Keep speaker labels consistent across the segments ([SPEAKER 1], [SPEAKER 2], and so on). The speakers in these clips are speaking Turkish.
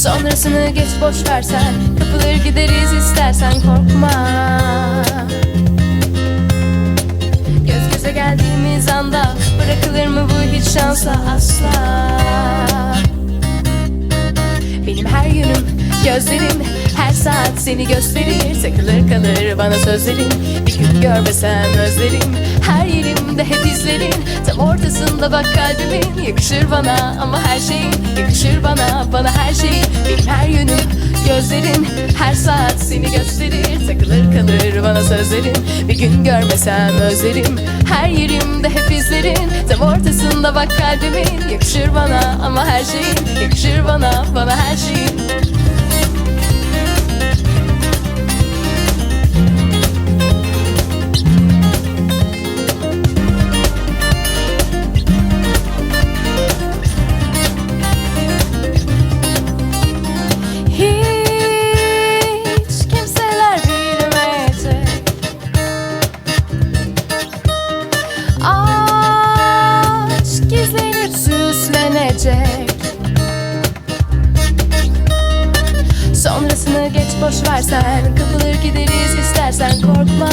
[SPEAKER 1] Sonrasını geç boş versen Kapılır gideriz istersen korkma. Göz göze geldiğimiz anda Bırakılır mı bu hiç şansa asla? Benim her yönüm gözlerim Her saat seni gösterir. Takılır kalır bana sözlerin Bir gün görmesem özlerim. Her yerimde hep izlerin Tam ortasında bak kalbimin. Yakışır bana ama her şeyin Yakışır bana bana her şeyin gözlerin Her saat seni gösterir. Takılır kalır bana sözlerin. Bir gün görmesem özlerim. Her yerimde hep izlerin. Tam ortasında bak kalbimin. Yakışır bana ama her şeyin. Yakışır bana bana her şeyin süslenecek Sonrasını geç boş versen Kapılır gideriz istersen korkma.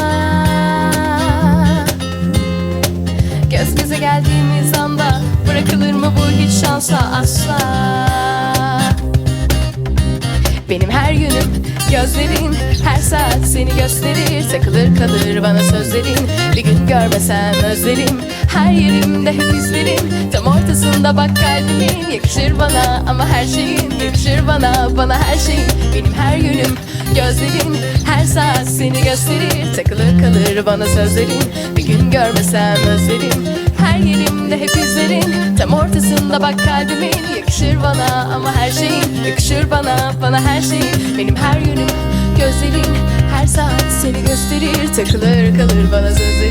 [SPEAKER 1] Göz göze geldiğimiz anda Bırakılır mı bu hiç şansa asla? Benim her yönüm gözlerin Her saat seni gösterir. Takılır kalır bana sözlerin. Bir gün görmesem özlerim Her yerimde hep izlerin Tam ortasında bak kalbimin Yakışır bana ama her şeyin Yakışır bana. Bana her şeyin Benim her yönüm. Gözlerin Her saat seni gösterir. Takılır kalır bana sözlerin. Bir gün görmesem özlerim. Her yerimde hep izlerin Tam ortasında bak kalbimin Yakışır bana ama her şeyin Yakışır bana. Bana her şeyin Benim her yönüm. Gözlerin Her saat seni gösterir. Takılır kalır bana sözlerin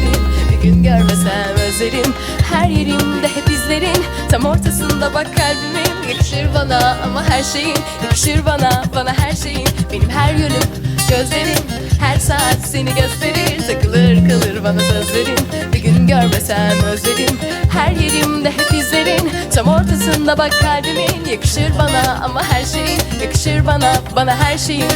[SPEAKER 1] görmesem özlerim Her yerimde hep izlerin. Tam ortasında bak kalbimin Yakışır bana ama her şeyin Yakışır bana bana her şeyin. Benim her yönüm gözlerin Her saat seni gösterir. Takılır kalır bana sözlerin Bir gün görmesem özlerim. Her yerimde hep izlerin Tam ortasında bak kalbimin. Yakışır bana ama her şeyin Yakışır bana bana her şeyin